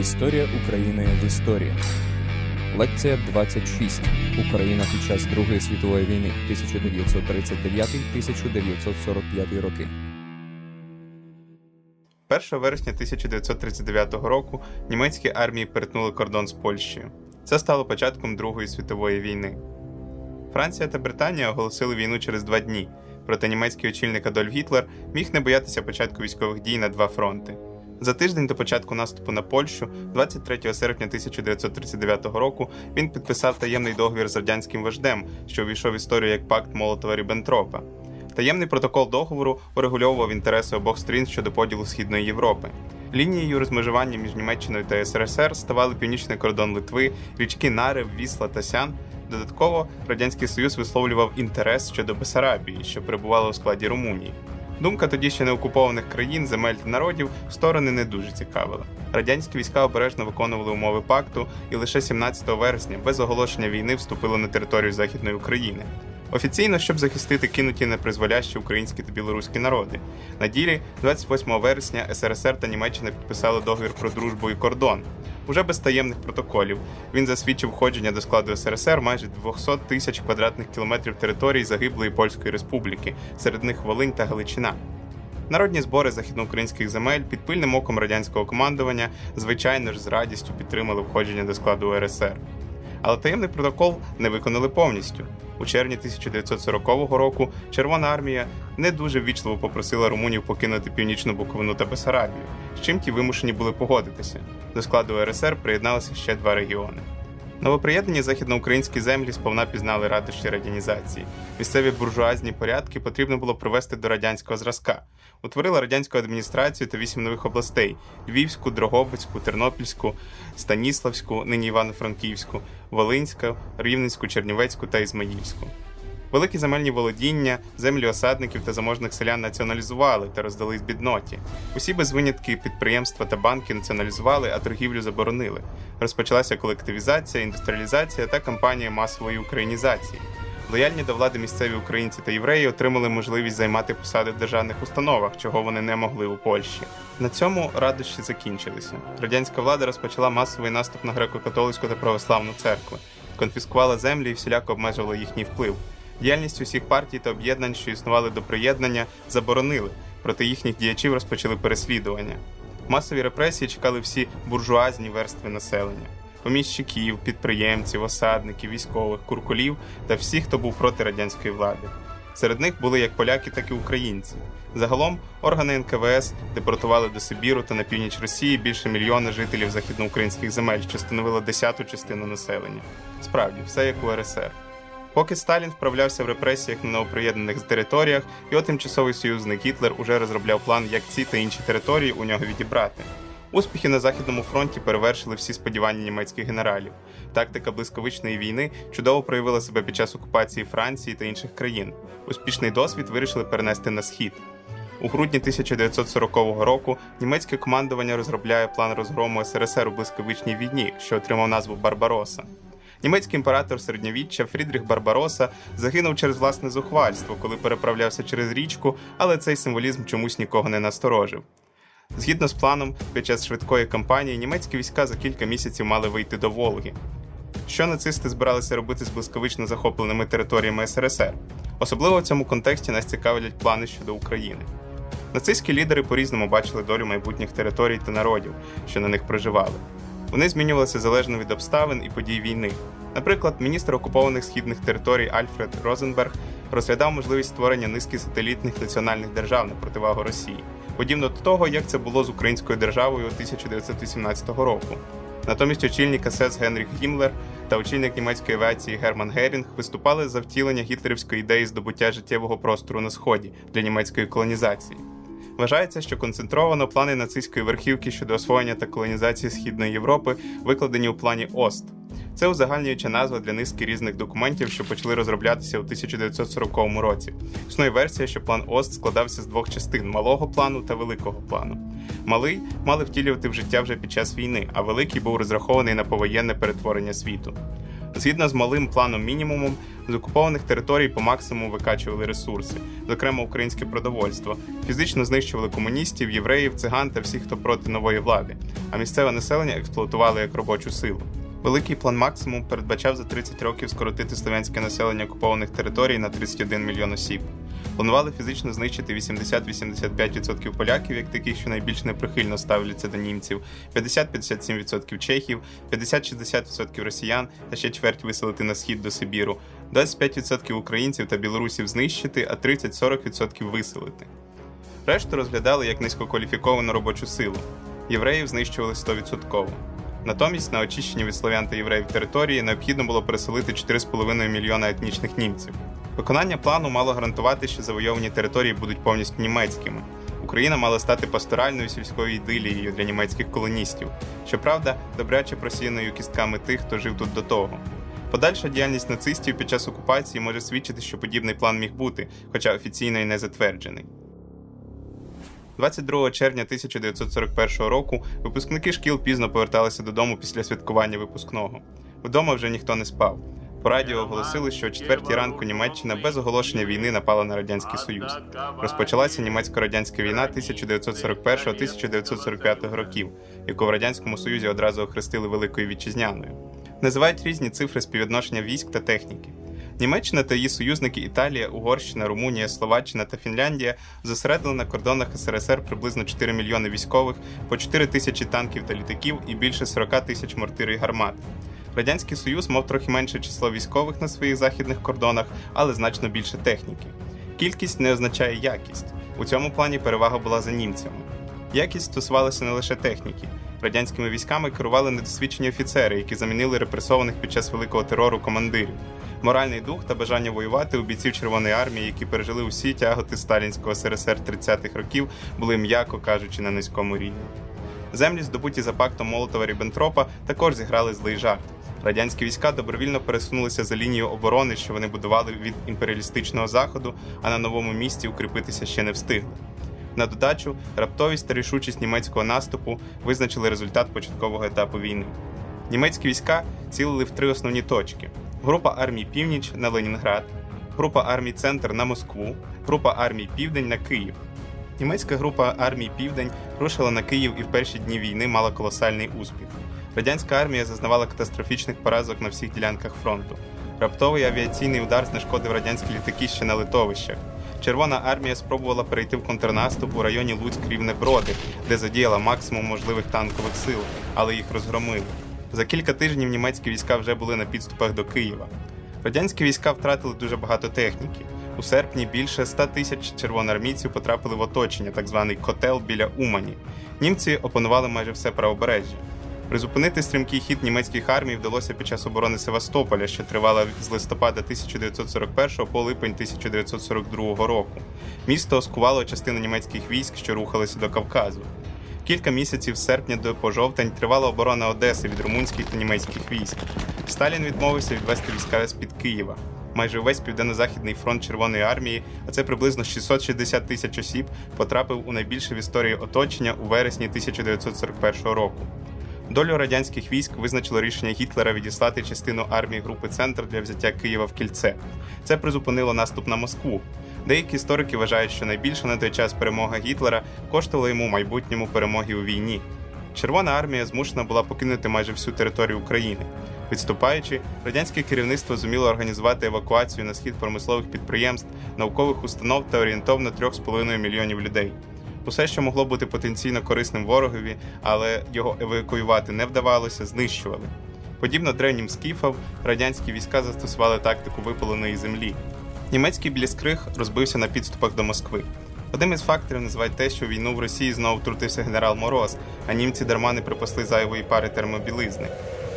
Історія України в історії. Лекція 26. Україна під час Другої світової війни 1939-1945 роки. 1 вересня 1939 року німецькі армії перетнули кордон з Польщею. Це стало початком Другої світової війни. Франція та Британія оголосили війну через два дні, проте німецький очільник Адольф Гітлер міг не боятися початку військових дій на два фронти. За тиждень до початку наступу на Польщу, 23 серпня 1939 року, він підписав таємний договір з радянським вождем, що увійшов в історію як пакт Молотова Ріббентропа. Таємний протокол договору урегульовував інтереси обох сторін щодо поділу Східної Європи. Лінією розмежування між Німеччиною та СРСР ставали північний кордон Литви, річки Нарев, Вісла та Сян. Додатково Радянський Союз висловлював інтерес щодо Бесарабії, що перебувала у складі Румунії. Думка тоді ще не окупованих країн, земель та народів сторони не дуже цікавила. Радянські війська обережно виконували умови пакту, і лише 17 вересня без оголошення війни вступили на територію Західної України. Офіційно, щоб захистити кинуті непризволящі українські та білоруські народи. На ділі 28 вересня СРСР та Німеччина підписали договір про дружбу і кордон. Уже без таємних протоколів він засвідчив входження до складу СРСР майже 200 тисяч квадратних кілометрів території загиблої Польської Республіки, серед них Волинь та Галичина. Народні збори західноукраїнських земель під пильним оком радянського командування, звичайно ж, з радістю підтримали входження до складу УРСР. Але таємний протокол не виконали повністю. У червні 1940 року Червона армія не дуже ввічливо попросила румунів покинути північну Буковину та Бесарабію, з чим ті вимушені були погодитися. До складу РСР приєдналися ще два регіони. Новоприєднані західноукраїнські землі сповна пізнали радощі радянізації. Місцеві буржуазні порядки потрібно було привести до радянського зразка. Утворила радянську адміністрацію та вісім нових областей: Львівську, Дрогобицьку, Тернопільську, Станіславську, нині Івано-Франківську, Волинську, Рівненську, Чернівецьку та Ізмаїльську. Великі земельні володіння, землі осадників та заможних селян націоналізували та роздали з бідноті. Усі без винятки підприємства та банки націоналізували, а торгівлю заборонили. Розпочалася колективізація, індустріалізація та кампанія масової українізації. Лояльні до влади місцеві українці та євреї отримали можливість займати посади в державних установах, чого вони не могли у Польщі. На цьому радощі закінчилися. Радянська влада розпочала масовий наступ на греко-католицьку та православну церкву, конфіскувала землі і всіляко обмежувала їхній вплив. Діяльність усіх партій та об'єднань, що існували до приєднання, заборонили, проти їхніх діячів розпочали переслідування. Масові репресії чекали всі буржуазні верстви населення поміщиків, підприємців, осадників, військових, куркулів та всіх, хто був проти радянської влади. Серед них були як поляки, так і українці. Загалом органи НКВС депортували до Сибіру та на північ Росії більше мільйона жителів західноукраїнських земель, що становило десяту частину населення. Справді, все як у РСР. Поки Сталін вправлявся в репресіях на новоприєднаних територіях, його тимчасовий союзник Гітлер уже розробляв план, як ці та інші території у нього відібрати. Успіхи на західному фронті перевершили всі сподівання німецьких генералів. Тактика блискавичної війни чудово проявила себе під час окупації Франції та інших країн. Успішний досвід вирішили перенести на схід. У грудні 1940 року німецьке командування розробляє план розгрому СРСР у блискавичній війні, що отримав назву Барбароса. Німецький імператор середньовіччя Фрідріх Барбароса загинув через власне зухвальство, коли переправлявся через річку, але цей символізм чомусь нікого не насторожив. Згідно з планом, під час швидкої кампанії німецькі війська за кілька місяців мали вийти до Волги. Що нацисти збиралися робити з блискавично захопленими територіями СРСР? Особливо в цьому контексті нас цікавлять плани щодо України. Нацистські лідери по-різному бачили долю майбутніх територій та народів, що на них проживали. Вони змінювалися залежно від обставин і подій війни. Наприклад, міністр окупованих східних територій Альфред Розенберг розглядав можливість створення низки сателітних національних держав на противагу Росії подібно до того, як це було з українською державою 1918 року. Натомість очільник СС Генріх Гімлер та очільник німецької авіації Герман Герінг виступали за втілення гітлерівської ідеї здобуття життєвого простору на сході для німецької колонізації. Вважається, що концентровано плани нацистської верхівки щодо освоєння та колонізації Східної Європи викладені у плані ОСТ. Це узагальнююча назва для низки різних документів, що почали розроблятися у 1940 році. Існує версія, що план ОСТ складався з двох частин малого плану та великого плану. Малий мали втілювати в життя вже під час війни, а великий був розрахований на повоєнне перетворення світу. Згідно з малим планом мінімумом, з окупованих територій по максимуму викачували ресурси, зокрема українське продовольство, фізично знищували комуністів, євреїв, циган та всіх, хто проти нової влади, а місцеве населення експлуатували як робочу силу. Великий план максимум передбачав за 30 років скоротити слов'янське населення окупованих територій на 31 мільйон осіб. Планували фізично знищити 80-85% поляків, як таких, що найбільш неприхильно ставляться до німців, 50-57% чехів, 50-60% росіян та ще чверть виселити на схід до Сибіру, 25% українців та білорусів знищити, а 30-40% виселити. Решту розглядали як низькокваліфіковану робочу силу. Євреїв знищували 100%. Натомість на очищені від слов'ян та євреїв території необхідно було переселити 4,5 мільйона етнічних німців. Виконання плану мало гарантувати, що завойовані території будуть повністю німецькими. Україна мала стати пасторальною сільською ідилією для німецьких колоністів, щоправда, добряче просіяною кістками тих, хто жив тут до того. Подальша діяльність нацистів під час окупації може свідчити, що подібний план міг бути, хоча офіційно і не затверджений. 22 червня 1941 року випускники шкіл пізно поверталися додому після святкування випускного. Вдома вже ніхто не спав. По радіо оголосили, що о 4 ранку Німеччина без оголошення війни напала на радянський союз. Розпочалася німецько-радянська війна 1941-1945 років, яку в радянському союзі одразу охрестили великою вітчизняною. Називають різні цифри співвідношення військ та техніки. Німеччина та її союзники Італія, Угорщина, Румунія, Словаччина та Фінляндія зосередили на кордонах СРСР приблизно 4 мільйони військових, по 4 тисячі танків та літаків і більше 40 тисяч мортир і гармат. Радянський Союз мав трохи менше число військових на своїх західних кордонах, але значно більше техніки. Кількість не означає якість. У цьому плані перевага була за німцями. Якість стосувалася не лише техніки. Радянськими військами керували недосвідчені офіцери, які замінили репресованих під час великого терору командирів. Моральний дух та бажання воювати у бійців Червоної армії, які пережили усі тяготи сталінського СРСР 30-х років, були, м'яко кажучи, на низькому рівні. Землі, здобуті за пактом Молотова Ріббентропа, також зіграли злий жарт. Радянські війська добровільно пересунулися за лінію оборони, що вони будували від імперіалістичного заходу, а на новому місці укріпитися ще не встигли. На додачу, раптовість та рішучість німецького наступу визначили результат початкового етапу війни. Німецькі війська цілили в три основні точки: група армій Північ на Ленінград, група армій Центр на Москву, група армій Південь на Київ. Німецька група армій Південь рушила на Київ і в перші дні війни мала колосальний успіх. Радянська армія зазнавала катастрофічних поразок на всіх ділянках фронту. Раптовий авіаційний удар знешкодив радянські літаки ще на литовищах. Червона армія спробувала перейти в контрнаступ у районі Луцьк рівне Броди, де задіяла максимум можливих танкових сил, але їх розгромили. За кілька тижнів німецькі війська вже були на підступах до Києва. Радянські війська втратили дуже багато техніки. У серпні більше 100 тисяч червоноармійців потрапили в оточення, так званий котел біля Умані. Німці опанували майже все правобережжя. Призупинити стрімкий хід німецьких армій вдалося під час оборони Севастополя, що тривала з листопада 1941 по липень 1942 року. Місто оскувало частину німецьких військ, що рухалися до Кавказу. Кілька місяців з серпня до пожовтень тривала оборона Одеси від румунських та німецьких військ. Сталін відмовився відвести війська з під Києва. Майже увесь південно-західний фронт Червоної армії, а це приблизно 660 тисяч осіб, потрапив у найбільше в історії оточення у вересні 1941 року. Долю радянських військ визначило рішення Гітлера відіслати частину армії групи Центр для взяття Києва в кільце. Це призупинило наступ на Москву. Деякі історики вважають, що найбільша на той час перемога Гітлера коштувала йому майбутньому перемоги у війні. Червона армія змушена була покинути майже всю територію України. Відступаючи, радянське керівництво зуміло організувати евакуацію на схід промислових підприємств, наукових установ та орієнтовно 3,5 мільйонів людей. Усе, що могло бути потенційно корисним ворогові, але його евакуювати не вдавалося, знищували. Подібно древнім скіфам, радянські війська застосували тактику випаленої землі. Німецький бліскриг розбився на підступах до Москви. Одним із факторів називають те, що війну в Росії знову втрутився генерал Мороз, а німці дарма не припасли зайвої пари термобілизни.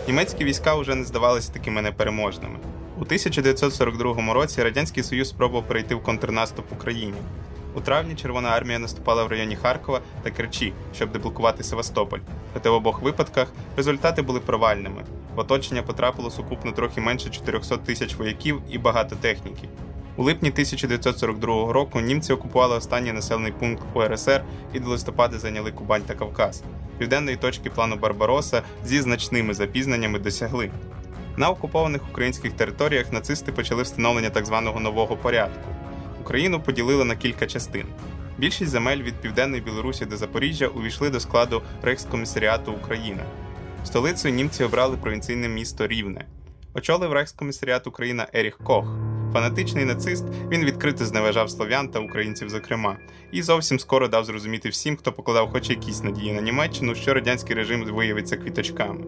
Німецькі війська вже не здавалися такими непереможними. У 1942 році Радянський Союз спробував перейти в контрнаступ в Україні. У травні Червона армія наступала в районі Харкова та Керчі, щоб деблокувати Севастополь. Проте в обох випадках результати були провальними. В оточення потрапило сукупно трохи менше 400 тисяч вояків і багато техніки. У липні 1942 року німці окупували останній населений пункт УРСР і до листопада зайняли Кубань та Кавказ. Південної точки плану Барбароса зі значними запізненнями досягли. На окупованих українських територіях нацисти почали встановлення так званого нового порядку. Україну поділили на кілька частин. Більшість земель від південної Білорусі до Запоріжжя увійшли до складу Рейхскомісаріату України. Столицею німці обрали провінційне місто Рівне. Очолив Рейхскомісаріат Україна Еріх Кох. Фанатичний нацист, він відкрито зневажав слов'ян та українців, зокрема, і зовсім скоро дав зрозуміти всім, хто покладав хоч якісь надії на Німеччину, що радянський режим виявиться квіточками.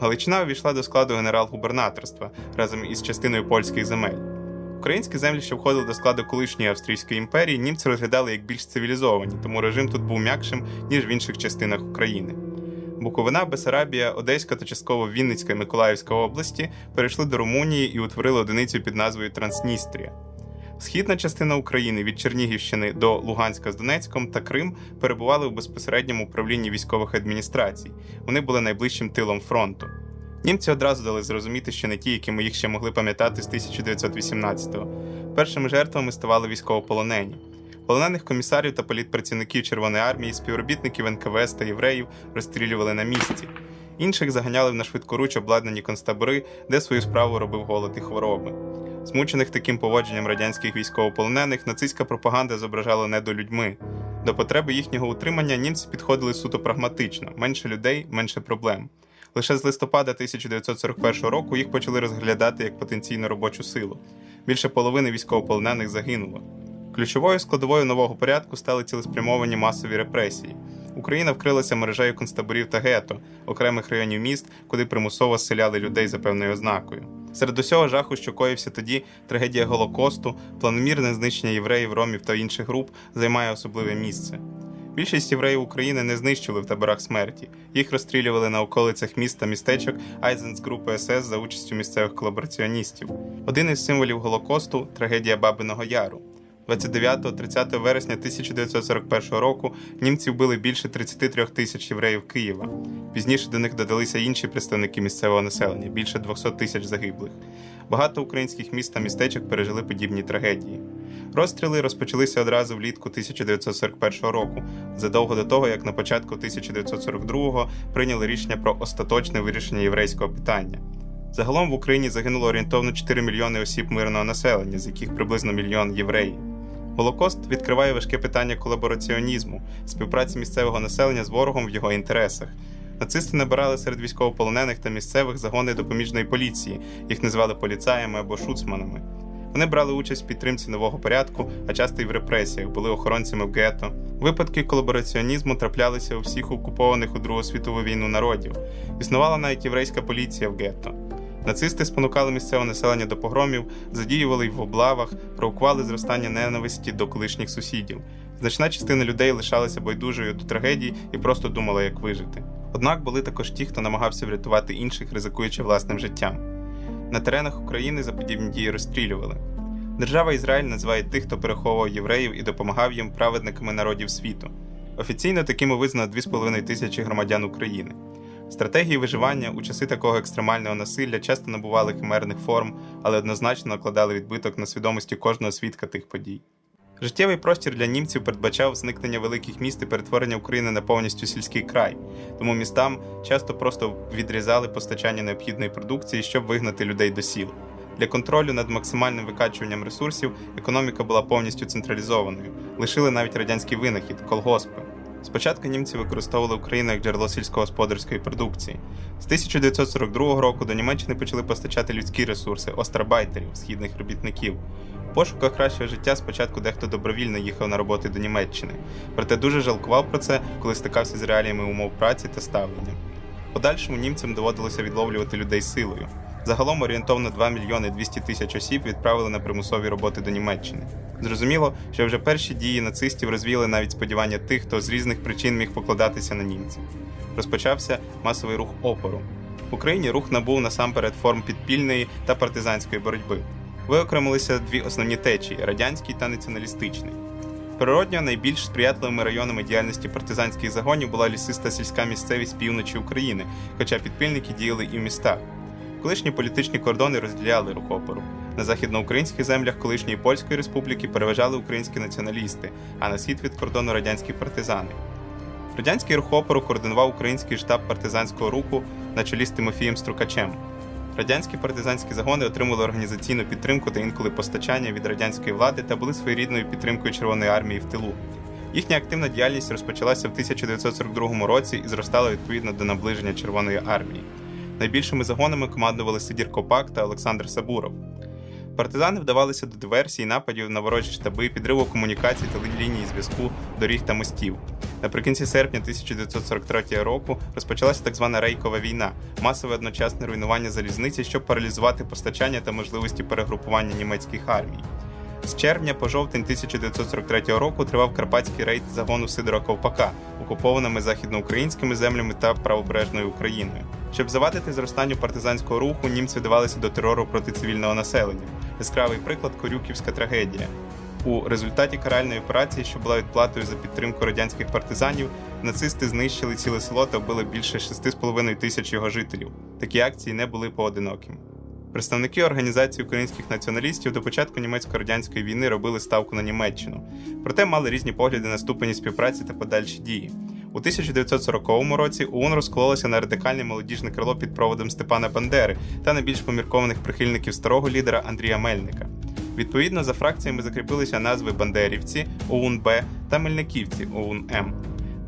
Галичина увійшла до складу генерал-губернаторства разом із частиною польських земель. Українські землі, що входили до складу колишньої Австрійської імперії, німці розглядали як більш цивілізовані, тому режим тут був м'якшим, ніж в інших частинах України. Буковина, Бесарабія, Одеська та частково Вінницька і Миколаївська області перейшли до Румунії і утворили одиницю під назвою Трансністрія. Східна частина України від Чернігівщини до Луганська з Донецьком та Крим перебували у безпосередньому управлінні військових адміністрацій. Вони були найближчим тилом фронту. Німці одразу дали зрозуміти, що не ті, які ми їх ще могли пам'ятати з 1918-го. Першими жертвами ставали військовополонені. Полонених комісарів та політпрацівників Червоної армії, співробітників НКВС та євреїв розстрілювали на місці. Інших заганяли в на швидкоруч обладнані концтабори, де свою справу робив голод і хвороби. Змучених таким поводженням радянських військовополонених нацистська пропаганда зображала недолюдьми. До потреби їхнього утримання німці підходили суто прагматично: менше людей, менше проблем. Лише з листопада 1941 року їх почали розглядати як потенційну робочу силу. Більше половини військовополонених загинуло. Ключовою складовою нового порядку стали цілеспрямовані масові репресії. Україна вкрилася мережею концтаборів та гетто, окремих районів міст, куди примусово зселяли людей за певною ознакою. Серед усього жаху, що коївся тоді, трагедія Голокосту, планомірне знищення євреїв, ромів та інших груп займає особливе місце. Більшість євреїв України не знищили в таборах смерті. Їх розстрілювали на околицях міст та містечок Айзенс групи СС за участю місцевих колабораціоністів. Один із символів Голокосту трагедія Бабиного Яру. 29-30 вересня 1941 року німці вбили більше 33 тисяч євреїв Києва. Пізніше до них додалися інші представники місцевого населення більше 200 тисяч загиблих. Багато українських міст та містечок пережили подібні трагедії. Розстріли розпочалися одразу влітку 1941 року, задовго до того, як на початку 1942-го прийняли рішення про остаточне вирішення єврейського питання. Загалом в Україні загинуло орієнтовно 4 мільйони осіб мирного населення, з яких приблизно мільйон євреїв. Голокост відкриває важке питання колабораціонізму, співпраці місцевого населення з ворогом в його інтересах. Нацисти набирали серед військовополонених та місцевих загони допоміжної поліції, їх називали поліцаями або шуцманами. Вони брали участь в підтримці нового порядку, а часто й в репресіях, були охоронцями в гетто. Випадки колабораціонізму траплялися у всіх окупованих у Другу світову війну народів. Існувала навіть єврейська поліція в гетто. Нацисти спонукали місцеве населення до погромів, задіювали й в облавах, провокували зростання ненависті до колишніх сусідів. Значна частина людей лишалася байдужою до трагедії і просто думала, як вижити. Однак були також ті, хто намагався врятувати інших, ризикуючи власним життям. На теренах України за подібні дії розстрілювали. Держава Ізраїль називає тих, хто переховував євреїв і допомагав їм праведниками народів світу. Офіційно такими визнано 2,5 тисячі громадян України. Стратегії виживання у часи такого екстремального насилля часто набували химерних форм, але однозначно накладали відбиток на свідомості кожного свідка тих подій. Життєвий простір для німців передбачав зникнення великих міст і перетворення України на повністю сільський край, тому містам часто просто відрізали постачання необхідної продукції, щоб вигнати людей до сіл. Для контролю над максимальним викачуванням ресурсів економіка була повністю централізованою, лишили навіть радянський винахід колгоспи. Спочатку німці використовували Україну як джерело сільськогосподарської продукції. З 1942 року до Німеччини почали постачати людські ресурси, острабайтерів, східних робітників. Пошуках кращого життя спочатку дехто добровільно їхав на роботи до Німеччини, проте дуже жалкував про це, коли стикався з реаліями умов праці та ставлення. Подальшому німцям доводилося відловлювати людей силою. Загалом орієнтовно 2 мільйони 200 тисяч осіб відправили на примусові роботи до Німеччини. Зрозуміло, що вже перші дії нацистів розвіяли навіть сподівання тих, хто з різних причин міг покладатися на німців. Розпочався масовий рух опору. В Україні рух набув насамперед форм підпільної та партизанської боротьби. Виокремилися дві основні течії радянський та націоналістичний. Природньо найбільш сприятливими районами діяльності партизанських загонів була лісиста сільська місцевість півночі України, хоча підпільники діяли і в містах. Колишні політичні кордони розділяли рух опору. На західноукраїнських землях колишньої польської республіки переважали українські націоналісти, а на схід від кордону радянські партизани. Радянський рух опору координував український штаб партизанського руху на чолі з Тимофієм Струкачем. Радянські партизанські загони отримали організаційну підтримку та інколи постачання від радянської влади та були своєрідною підтримкою Червоної армії в тилу. Їхня активна діяльність розпочалася в 1942 році і зростала відповідно до наближення Червоної армії. Найбільшими загонами командували Сидір Копак та Олександр Сабуров. Партизани вдавалися до диверсій, нападів на ворожі штаби, підриву комунікацій та лінії зв'язку, доріг та мостів. Наприкінці серпня 1943 року розпочалася так звана Рейкова війна, масове одночасне руйнування залізниці, щоб паралізувати постачання та можливості перегрупування німецьких армій. З червня по жовтень 1943 року тривав карпатський рейд загону Сидора Ковпака, окупованими західноукраїнськими землями та правобережною Україною. Щоб завадити зростанню партизанського руху, німці вдавалися до терору проти цивільного населення. Яскравий приклад Корюківська трагедія. У результаті каральної операції, що була відплатою за підтримку радянських партизанів, нацисти знищили ціле село та вбили більше 6,5 тисяч його жителів. Такі акції не були поодинокими. Представники організації українських націоналістів до початку німецько-радянської війни робили ставку на Німеччину, проте мали різні погляди на ступені співпраці та подальші дії. У 1940 році ОУН розкололося на радикальне молодіжне крило під проводом Степана Бандери та на більш поміркованих прихильників старого лідера Андрія Мельника. Відповідно, за фракціями закріпилися назви Бандерівці, ОУН-Б та Мельниківці ОУН-М.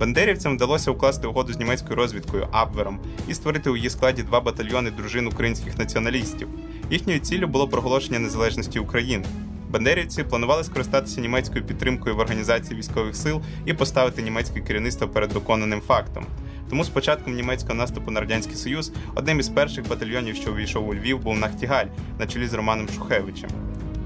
Бандерівцям вдалося укласти угоду з німецькою розвідкою Абвером і створити у її складі два батальйони дружин українських націоналістів. Їхньою ціллю було проголошення незалежності України. Бандерівці планували скористатися німецькою підтримкою в організації військових сил і поставити німецьке керівництво перед доконаним фактом. Тому з початком німецького наступу на радянський союз одним із перших батальйонів, що увійшов у Львів, був Нахтігаль на чолі з Романом Шухевичем.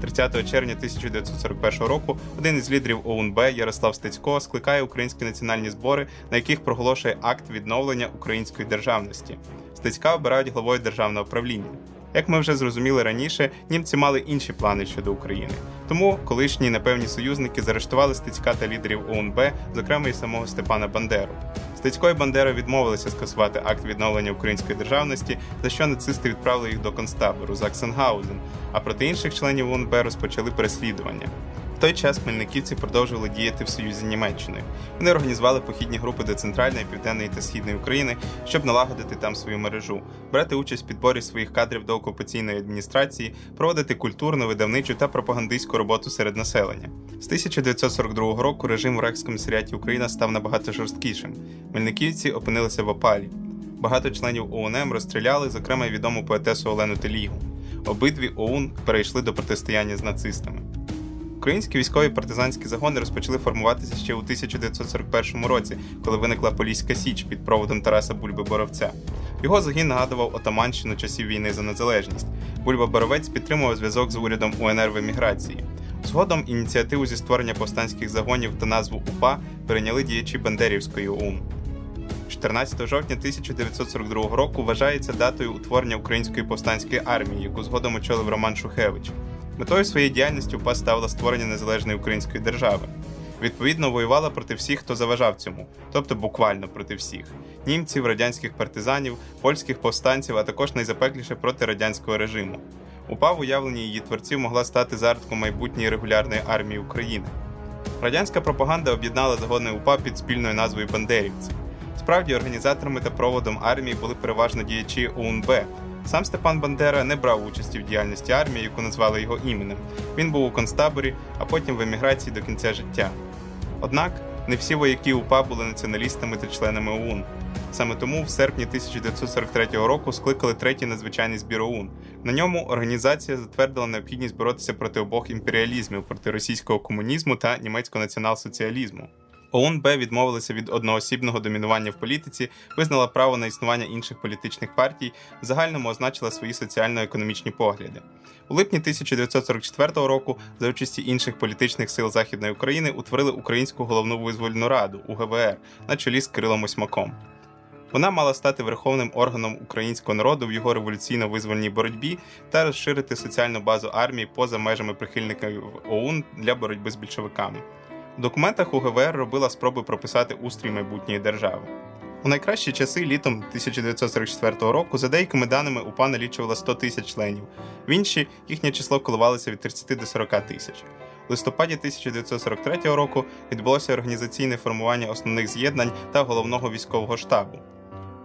30 червня 1941 року один із лідерів ОУН-Б Ярослав Стецько скликає українські національні збори, на яких проголошує акт відновлення української державності. Стецька обирають главою державного правління. Як ми вже зрозуміли раніше, німці мали інші плани щодо України. Тому колишні непевні союзники заарештували Стецька та лідерів ОУН-Б, зокрема і самого Степана Бандеру. Стецько і Бандера відмовилися скасувати акт відновлення української державності, за що нацисти відправили їх до концтабору Заксенгаузен, а проти інших членів ОУН-Б розпочали переслідування. Той час хмельниківці продовжували діяти в союзі з Німеччиною. Вони організували похідні групи до центральної, південної та східної України, щоб налагодити там свою мережу, брати участь в підборі своїх кадрів до окупаційної адміністрації, проводити культурну, видавничу та пропагандистську роботу серед населення. З 1942 року режим в Рейхскомісаріаті Україна став набагато жорсткішим. Хмельниківці опинилися в опалі. Багато членів ОУН розстріляли, зокрема відому поетесу Олену Телігу. Обидві ОУН перейшли до протистояння з нацистами. Українські військові партизанські загони розпочали формуватися ще у 1941 році, коли виникла Поліська Січ під проводом Тараса Бульби Боровця. Його загін нагадував Отаманщину часів війни за незалежність. Бульба Боровець підтримував зв'язок з урядом УНР в еміграції. Згодом ініціативу зі створення повстанських загонів та назву УПА перейняли діячі Бандерівської ОУН. 14 жовтня 1942 року вважається датою утворення української повстанської армії, яку згодом очолив Роман Шухевич. Метою своєї діяльності УПА ставила створення незалежної української держави. Відповідно, воювала проти всіх, хто заважав цьому, тобто буквально проти всіх: німців, радянських партизанів, польських повстанців, а також найзапекліше проти радянського режиму. УПА в уявленні її творців могла стати зародком майбутньої регулярної армії України. Радянська пропаганда об'єднала загони УПА під спільною назвою Бандерівці. Справді, організаторами та проводом армії були переважно діячі ОУН-Б. Сам Степан Бандера не брав участі в діяльності армії, яку назвали його іменем. Він був у концтаборі, а потім в еміграції до кінця життя. Однак не всі вояки УПА були націоналістами та членами ОУН. Саме тому в серпні 1943 року скликали третій надзвичайний збір ОУН. На ньому організація затвердила необхідність боротися проти обох імперіалізмів, проти російського комунізму та німецького націонал-соціалізму. ОУН-Б відмовилася від одноосібного домінування в політиці, визнала право на існування інших політичних партій, в загальному означила свої соціально-економічні погляди. У липні 1944 року, за участі інших політичних сил Західної України, утворили Українську головну визвольну раду УГВР на чолі з Кирилом Осьмаком. Вона мала стати верховним органом українського народу в його революційно-визвольній боротьбі та розширити соціальну базу армії поза межами прихильників ОУН для боротьби з більшовиками. У документах УГВР робила спроби прописати устрій майбутньої держави. У найкращі часи літом 1944 року, за деякими даними, УПА налічувала 100 тисяч членів. В інші їхнє число коливалося від 30 до 40 тисяч. У листопаді 1943 року відбулося організаційне формування основних з'єднань та головного військового штабу.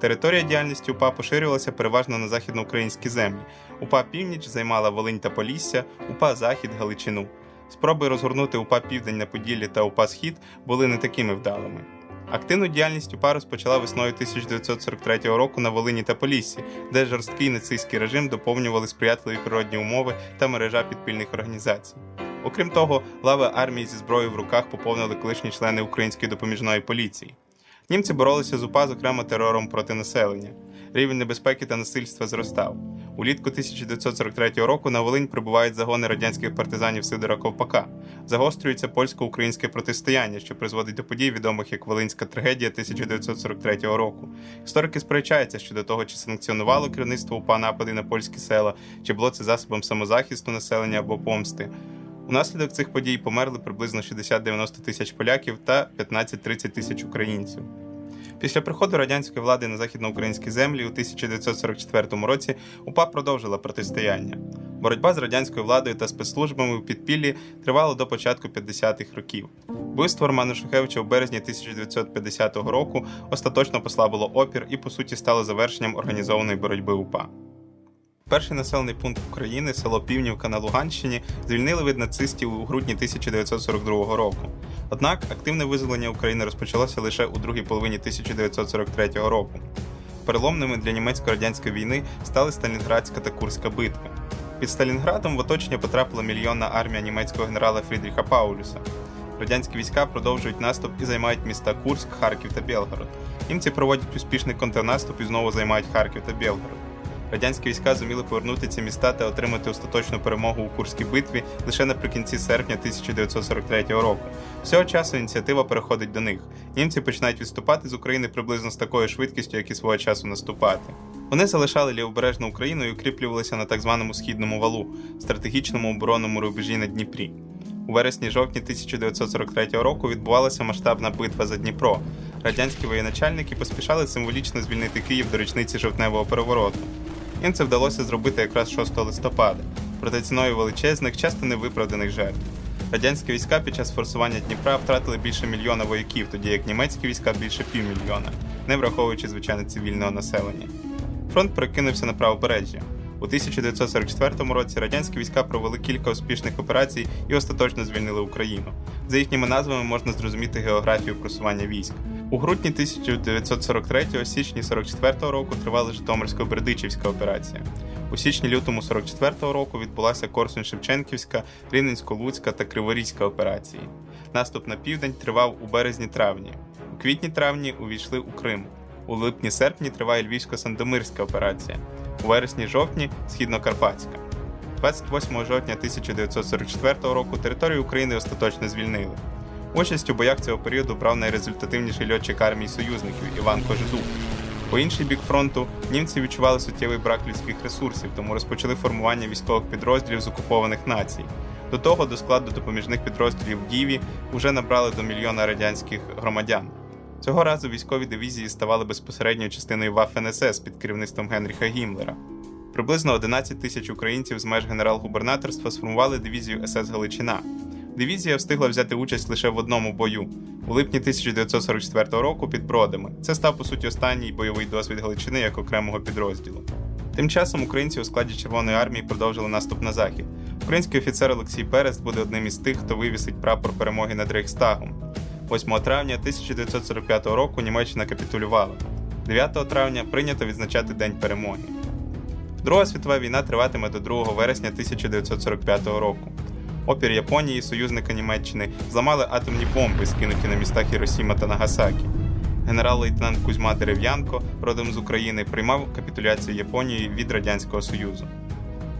Територія діяльності УПА поширювалася переважно на західноукраїнські землі. УПА Північ займала Волинь та Полісся, УПА Захід Галичину. Спроби розгорнути УПА Південь на Поділлі та УПА Схід були не такими вдалими. Активну діяльність УПА розпочала весною 1943 року на Волині та Поліссі, де жорсткий нацистський режим доповнювали сприятливі природні умови та мережа підпільних організацій. Окрім того, лави армії зі зброєю в руках поповнили колишні члени української допоміжної поліції. Німці боролися з УПА, зокрема терором проти населення. Рівень небезпеки та насильства зростав. Улітку 1943 року на Волинь прибувають загони радянських партизанів Сидора Ковпака. Загострюється польсько-українське протистояння, що призводить до подій, відомих як Волинська трагедія 1943 року. Історики сперечаються щодо того, чи санкціонувало керівництво УПА напади на польські села, чи було це засобом самозахисту населення або помсти. Унаслідок цих подій померли приблизно 60-90 тисяч поляків та 15-30 тисяч українців. Після приходу радянської влади на західноукраїнські землі у 1944 році УПА продовжила протистояння. Боротьба з радянською владою та спецслужбами у підпіллі тривала до початку 50-х років. Вбивство Романа Шухевича у березні 1950 року остаточно послабило опір і, по суті, стало завершенням організованої боротьби УПА. Перший населений пункт України, село Півнівка на Луганщині, звільнили від нацистів у грудні 1942 року. Однак активне визволення України розпочалося лише у другій половині 1943 року. Переломними для німецько-радянської війни стали Сталінградська та Курська битва. Під Сталінградом в оточення потрапила мільйонна армія німецького генерала Фрідріха Паулюса. Радянські війська продовжують наступ і займають міста Курськ, Харків та Белгород. Німці проводять успішний контрнаступ і знову займають Харків та Белгород. Радянські війська зуміли повернути ці міста та отримати остаточну перемогу у Курській битві лише наприкінці серпня 1943 року. З цього часу ініціатива переходить до них. Німці починають відступати з України приблизно з такою швидкістю, як і свого часу наступати. Вони залишали лівобережну Україну і укріплювалися на так званому східному валу, стратегічному оборонному рубежі на Дніпрі. У вересні-жовтні 1943 року відбувалася масштабна битва за Дніпро. Радянські воєначальники поспішали символічно звільнити Київ до річниці жовтневого перевороту. Їм це вдалося зробити якраз 6 листопада, проте ціною величезних, часто невиправданих жертв. Радянські війська під час форсування Дніпра втратили більше мільйона вояків, тоді як німецькі війська більше півмільйона, не враховуючи звичайно цивільного населення. Фронт перекинувся на правобережжя. У 1944 році радянські війська провели кілька успішних операцій і остаточно звільнили Україну. За їхніми назвами можна зрозуміти географію просування військ. У грудні 1943 січні 44 року тривала Житомирсько-Бердичівська операція. У січні-лютому 44 року відбулася Корсунь-Шевченківська, Рівненсько-Луцька та Криворізька операції. Наступ на південь тривав у березні-травні. У квітні-травні увійшли у Крим. У липні-серпні триває Львівсько-Сандомирська операція. У вересні-жовтні східнокарпатська. 28 жовтня 1944 року територію України остаточно звільнили. Участь у боях цього періоду брав найрезультативніший льотчик армії союзників Іван Кожедуб. По інший бік фронту німці відчували суттєвий брак людських ресурсів, тому розпочали формування військових підрозділів з окупованих націй. До того до складу допоміжних підрозділів Діві вже набрали до мільйона радянських громадян. Цього разу військові дивізії ставали безпосередньою частиною Waffen-СС під керівництвом Генріха Гіммлера. Приблизно 11 тисяч українців з меж генерал-губернаторства сформували дивізію СС Галичина. Дивізія встигла взяти участь лише в одному бою у липні 1944 року під Бродами. Це став по суті останній бойовий досвід Галичини як окремого підрозділу. Тим часом українці у складі Червоної армії продовжили наступ на захід. Український офіцер Олексій Берест буде одним із тих, хто вивісить прапор перемоги над Рейхстагом. 8 травня 1945 року Німеччина капітулювала. 9 травня прийнято відзначати День перемоги. Друга світова війна триватиме до 2 вересня 1945 року. Опір Японії, союзника Німеччини, зламали атомні бомби, скинуті на містах Хіросіма та Нагасакі. Генерал-лейтенант Кузьма Дерев'янко, родом з України, приймав капітуляцію Японії від Радянського Союзу.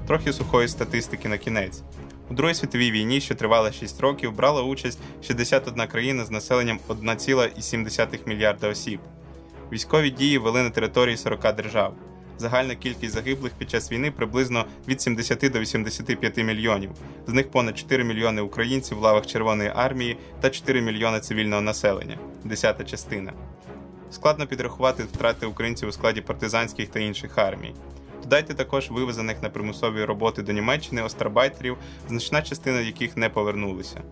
Трохи сухої статистики на кінець. У Другій світовій війні, що тривала 6 років, брала участь 61 країна з населенням 1,7 мільярда осіб. Військові дії вели на території 40 держав. Загальна кількість загиблих під час війни приблизно від 70 до 85 мільйонів. З них понад 4 мільйони українців в лавах Червоної армії та 4 мільйони цивільного населення десята частина. Складно підрахувати втрати українців у складі партизанських та інших армій. Додайте також вивезених на примусові роботи до Німеччини остарбайтерів, значна частина яких не повернулися.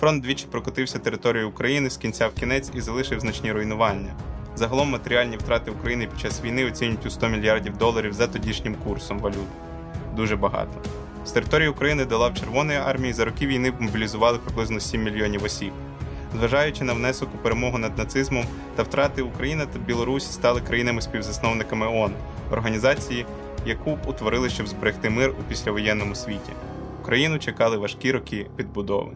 Фронт двічі прокотився територією України з кінця в кінець і залишив значні руйнування. Загалом матеріальні втрати України під час війни оцінюють у 100 мільярдів доларів за тодішнім курсом валют. Дуже багато. З території України до лав Червоної армії за роки війни мобілізували приблизно 7 мільйонів осіб. Зважаючи на внесок у перемогу над нацизмом та втрати Україна та Білорусь стали країнами-співзасновниками ООН, організації, яку утворили, щоб зберегти мир у післявоєнному світі. Україну чекали важкі роки відбудови.